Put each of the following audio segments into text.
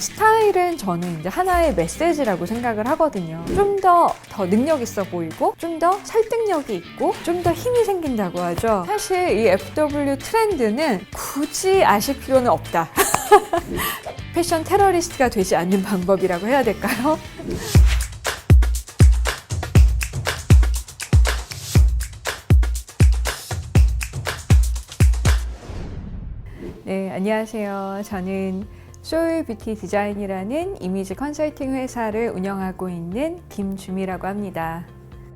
스타일은 저는 이제 하나의 메시지라고 생각을 하거든요. 좀 더 더 능력 있어 보이고 좀 더 설득력이 있고 좀 더 힘이 생긴다고 하죠. 사실 이 FW 트렌드는 굳이 아실 필요는 없다. 패션 테러리스트가 되지 않는 방법이라고 해야 될까요? 네, 안녕하세요. 저는 소울 뷰티 디자인이라는 이미지 컨설팅 회사를 운영하고 있는 김주미라고 합니다.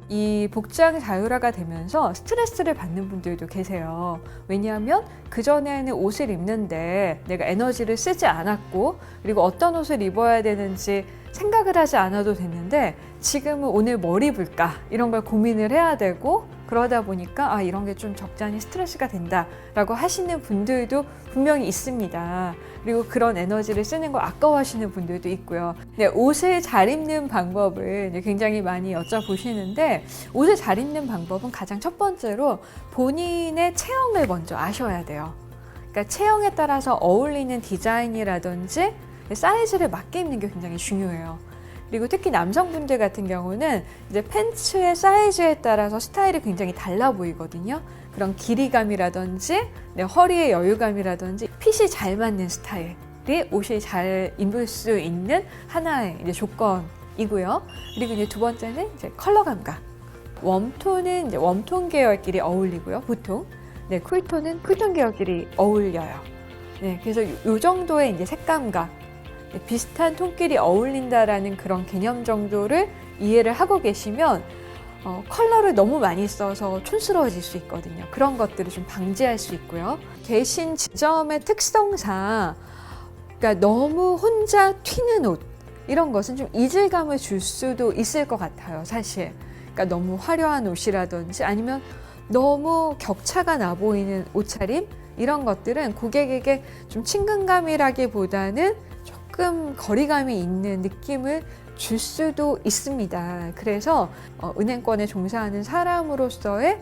이 복장 자율화가 되면서 스트레스를 받는 분들도 계세요. 왜냐하면 그전에는 옷을 입는데 내가 에너지를 쓰지 않았고, 그리고 어떤 옷을 입어야 되는지 생각을 하지 않아도 됐는데, 지금은 오늘 뭘 입을까? 이런 걸 고민을 해야 되고, 그러다 보니까 아, 이런 게 좀 적잖이 스트레스가 된다라고 하시는 분들도 분명히 있습니다. 그리고 그런 에너지를 쓰는 걸 아까워하시는 분들도 있고요. 네, 옷을 잘 입는 방법을 굉장히 많이 여쭤보시는데 옷을 잘 입는 방법은 가장 첫 번째로 본인의 체형을 먼저 아셔야 돼요. 그러니까 체형에 따라서 어울리는 디자인이라든지 사이즈를 맞게 입는 게 굉장히 중요해요. 그리고 특히 남성분들 같은 경우는 이제 팬츠의 사이즈에 따라서 스타일이 굉장히 달라 보이거든요. 그런 길이감이라든지 네, 허리의 여유감이라든지 핏이 잘 맞는 스타일이 옷이 잘 입을 수 있는 하나의 이제 조건이고요. 그리고 이제 두 번째는 이제 컬러 감각. 웜톤은 이제 웜톤 계열끼리 어울리고요. 보통 네, 쿨톤은 쿨톤 계열끼리 어울려요. 네, 그래서 요, 요 정도의 이제 색감과 네, 비슷한 톤끼리 어울린다라는 그런 개념 정도를 이해를 하고 계시면 어, 컬러를 너무 많이 써서 촌스러워질 수 있거든요. 그런 것들을 좀 방지할 수 있고요. 계신 지점의 특성상 그러니까 너무 혼자 튀는 옷 이런 것은 좀 이질감을 줄 수도 있을 것 같아요. 사실. 그러니까 너무 화려한 옷이라든지 아니면 너무 격차가 나 보이는 옷차림 이런 것들은 고객에게 좀 친근감이라기보다는 조금 거리감이 있는 느낌을 줄 수도 있습니다. 그래서 어, 은행권에 종사하는 사람으로서의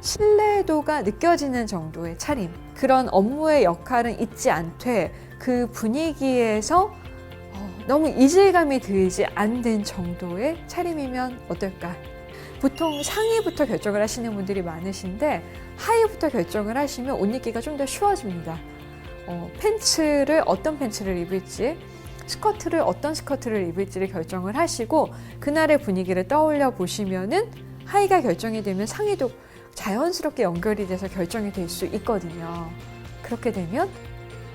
신뢰도가 느껴지는 정도의 차림. 그런 업무의 역할은 잊지 않되 그 분위기에서 어, 너무 이질감이 들지 않는 정도의 차림이면 어떨까? 보통 상의부터 결정을 하시는 분들이 많으신데 하의부터 결정을 하시면 옷 입기가 좀 더 쉬워집니다. 어, 팬츠를 어떤 팬츠를 입을지 스커트를 어떤 스커트를 입을지를 결정을 하시고 그날의 분위기를 떠올려 보시면은 하의가 결정이 되면 상의도 자연스럽게 연결이 돼서 결정이 될 수 있거든요. 그렇게 되면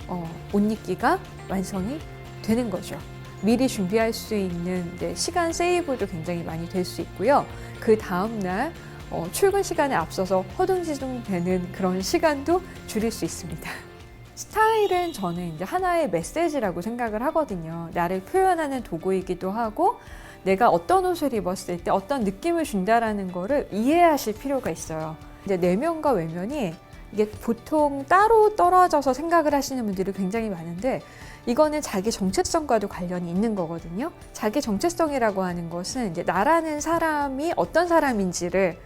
어, 옷 입기가 완성이 되는 거죠. 미리 준비할 수 있는 네, 시간 세이브도 굉장히 많이 될 수 있고요. 그 다음날 어, 출근 시간에 앞서서 허둥지둥 되는 그런 시간도 줄일 수 있습니다. 스타일은 저는 이제 하나의 메시지라고 생각을 하거든요. 나를 표현하는 도구이기도 하고 내가 어떤 옷을 입었을 때 어떤 느낌을 준다라는 거를 이해하실 필요가 있어요. 이제 내면과 외면이 이게 보통 따로 떨어져서 생각을 하시는 분들이 굉장히 많은데 이거는 자기 정체성과도 관련이 있는 거거든요. 자기 정체성이라고 하는 것은 이제 나라는 사람이 어떤 사람인지를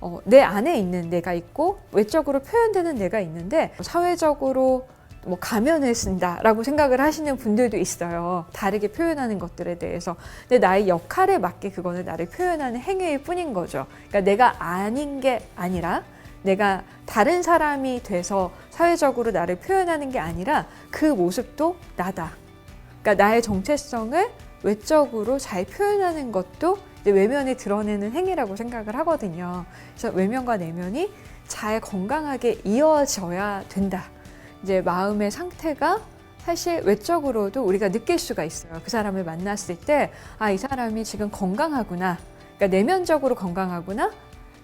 어, 내 안에 있는 내가 있고 외적으로 표현되는 내가 있는데 사회적으로 뭐 가면을 쓴다라고 생각을 하시는 분들도 있어요. 다르게 표현하는 것들에 대해서. 근데 나의 역할에 맞게 그거는 나를 표현하는 행위일 뿐인 거죠. 그러니까 내가 아닌 게 아니라 내가 다른 사람이 돼서 사회적으로 나를 표현하는 게 아니라 그 모습도 나다. 그러니까 나의 정체성을 외적으로 잘 표현하는 것도 외면에 드러내는 행위라고 생각을 하거든요. 그래서 외면과 내면이 잘 건강하게 이어져야 된다. 이제 마음의 상태가 사실 외적으로도 우리가 느낄 수가 있어요. 그 사람을 만났을 때, 아, 이 사람이 지금 건강하구나. 그러니까 내면적으로 건강하구나.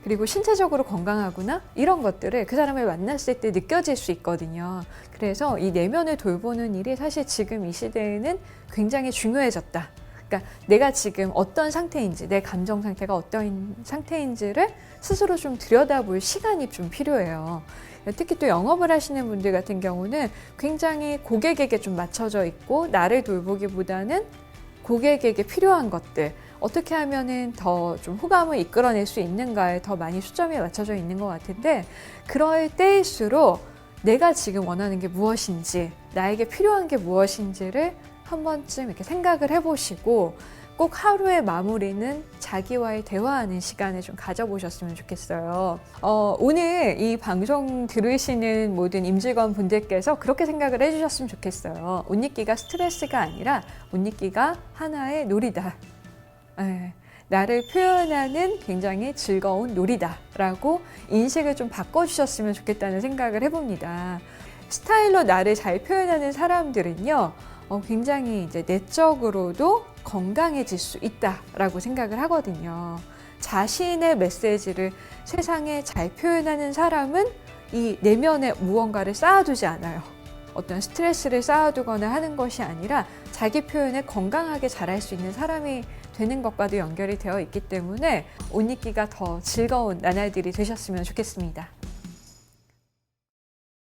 그리고 신체적으로 건강하구나. 이런 것들을 그 사람을 만났을 때 느껴질 수 있거든요. 그래서 이 내면을 돌보는 일이 사실 지금 이 시대에는 굉장히 중요해졌다. 그러니까 내가 지금 어떤 상태인지, 내 감정 상태가 어떤 상태인지를 스스로 좀 들여다볼 시간이 좀 필요해요. 특히 또 영업을 하시는 분들 같은 경우는 굉장히 고객에게 좀 맞춰져 있고 나를 돌보기보다는 고객에게 필요한 것들 어떻게 하면은 더 좀 호감을 이끌어낼 수 있는가에 더 많이 수점이 맞춰져 있는 것 같은데 그럴 때일수록 내가 지금 원하는 게 무엇인지, 나에게 필요한 게 무엇인지를 한 번쯤 이렇게 생각을 해보시고 꼭 하루의 마무리는 자기와의 대화하는 시간을 좀 가져보셨으면 좋겠어요. 어, 오늘 이 방송 들으시는 모든 임직원 분들께서 그렇게 생각을 해주셨으면 좋겠어요. 옷 입기가 스트레스가 아니라 옷 입기가 하나의 놀이다. 예, 나를 표현하는 굉장히 즐거운 놀이다라고 인식을 좀 바꿔주셨으면 좋겠다는 생각을 해봅니다. 스타일로 나를 잘 표현하는 사람들은요, 어, 굉장히 이제 내적으로도 건강해질 수 있다라고 생각을 하거든요. 자신의 메시지를 세상에 잘 표현하는 사람은 이 내면에 무언가를 쌓아두지 않아요. 어떤 스트레스를 쌓아두거나 하는 것이 아니라 자기 표현을 건강하게 잘할 수 있는 사람이 되는 것과도 연결이 되어 있기 때문에 옷 입기가 더 즐거운 나날들이 되셨으면 좋겠습니다.